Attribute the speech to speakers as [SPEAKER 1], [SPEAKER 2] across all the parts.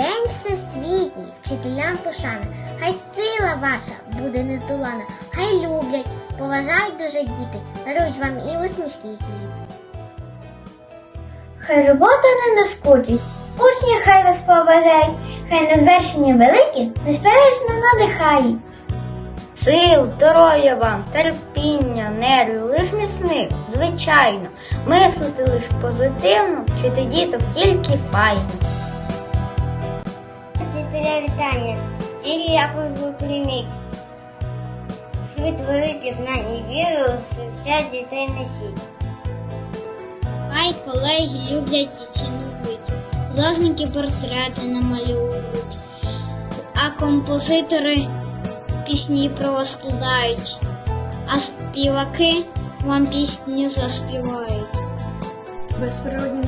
[SPEAKER 1] День всесвітній, вчителям пошана. Хай сила ваша буде нездолана. Хай люблять, поважають дуже діти, дарують вам і усмішки, і квіти.
[SPEAKER 2] Хай робота не наскучить, учні хай вас поважають, хай на звершення великі безперечно надихають.
[SPEAKER 3] Сил, здоров'я вам, терпіння, нервів, лиш міцних, звичайно. Мислити лиш позитивно, вчити діток тільки файно.
[SPEAKER 2] Вчителя вітання, стілі якось ви прийміть. Світ великих знань і віри у дітей несіть.
[SPEAKER 1] Хай колеги люблять і цінують, художники портрети намалюють, а композитори пісні про вас складають, а співаки вам пісню заспівають.
[SPEAKER 4] Без природних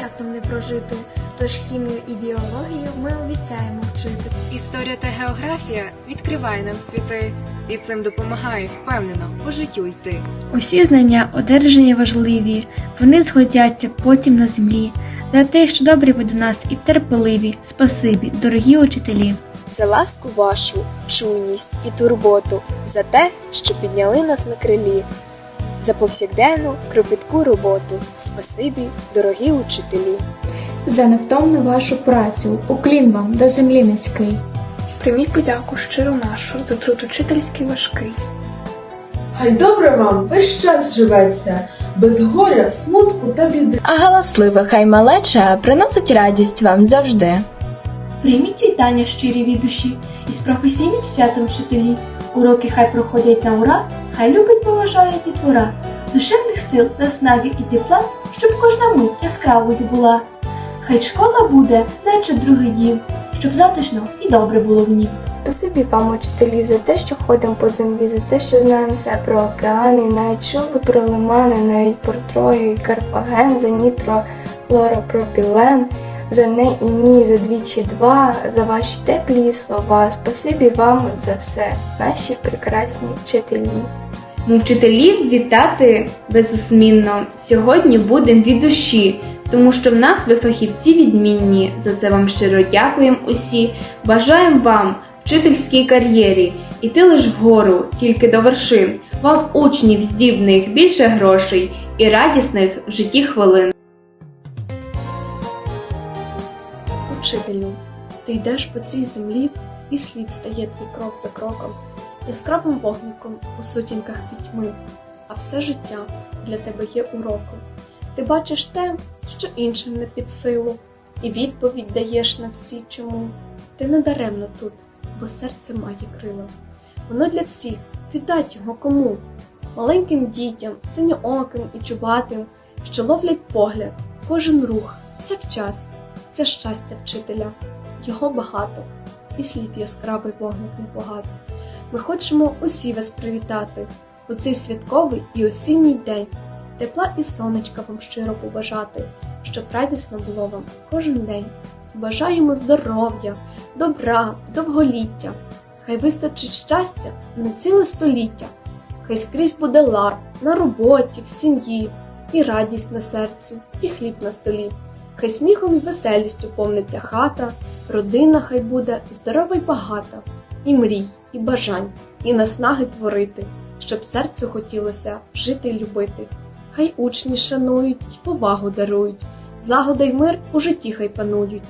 [SPEAKER 4] ніяк нам не прожити. Тож хімію і біологію ми обіцяємо вчити.
[SPEAKER 5] Історія та географія відкриває нам світи, і цим допомагає впевнено по життю йти.
[SPEAKER 6] Усі знання одержані важливі, вони згодяться потім на землі. За те, що добрі ви до нас і терпеливі, спасибі, дорогі учителі.
[SPEAKER 7] за ласку вашу, чуйність і турботу, за те, що підняли нас на крилі, за повсякденну кропітку роботу. Спасибі, дорогі учителі.
[SPEAKER 8] За невтомну вашу працю, уклін вам до землі низький.
[SPEAKER 9] Прийміть подяку щиру нашу за труд учительський важкий.
[SPEAKER 10] Хай добре вам весь час живеться, без горя, смутку та біди.
[SPEAKER 11] А галасливе хай малеча приносить радість вам завжди.
[SPEAKER 12] Прийміть вітання щирі від душі із професійним святом вчителі. Уроки хай проходять на ура, хай любить поважає дітвора. Душевних сил, наснаги і тепла, щоб кожна мить яскравою була. Хай школа буде, наче другий дім, щоб затишно і добре було в ній.
[SPEAKER 7] Спасибі вам, учителі, за те, що ходимо по землі, за те, що знаємо все про океани, навіть чули про лимани, навіть про Трою і Карфаген, за нітро, хлоропропілен, за не і ні, за двічі два, за ваші теплі слова. Спасибі вам за все, наші прекрасні вчителі.
[SPEAKER 13] Вчителів вітати безусмінно сьогодні будемо від душі, тому що в нас ви фахівці відмінні. За це вам щиро дякуємо усі. Бажаємо вам вчительській кар'єрі іти лиш вгору, тільки до вершин. Вам учнів здібних більше грошей і радісних в житті хвилин.
[SPEAKER 4] Учителю, ти йдеш по цій землі, і слід стає твій крок за кроком, яскравим вогником у сутінках пітьми, а все життя для тебе є уроком. Ти бачиш те, що іншим не під силу, і відповідь даєш на всі чому. Ти не даремно тут, бо серце має крила. Воно для всіх, віддать його кому? Маленьким дітям, синьооким і чубатим, що ловлять погляд, кожен рух, всякчас. Це щастя вчителя, його багато, і слід яскравий вогник не погас. Ми хочемо усі вас привітати у цей святковий і осінній день, тепла і сонечка вам щиро побажати, щоб радісно було вам кожен день. Бажаємо здоров'я, добра, довголіття, хай вистачить щастя на ціле століття, хай скрізь буде лад на роботі, в сім'ї, і радість на серці, і хліб на столі. Хай сміхом і веселістю повниться хата, родина хай буде здорова й багата, і мрій, і бажань, і наснаги творити, щоб серцю хотілося жити й любити. Хай учні шанують й повагу дарують, злагода й мир у житті хай панують.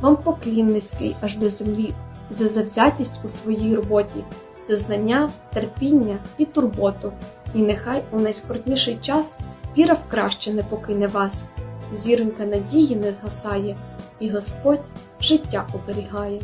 [SPEAKER 4] Вам поклін низький аж до землі, за завзятість у своїй роботі, за знання, терпіння і турботу. І нехай у найскрутніший час віра в краще не покине вас зіронька надії не згасає, і Господь життя оберігає.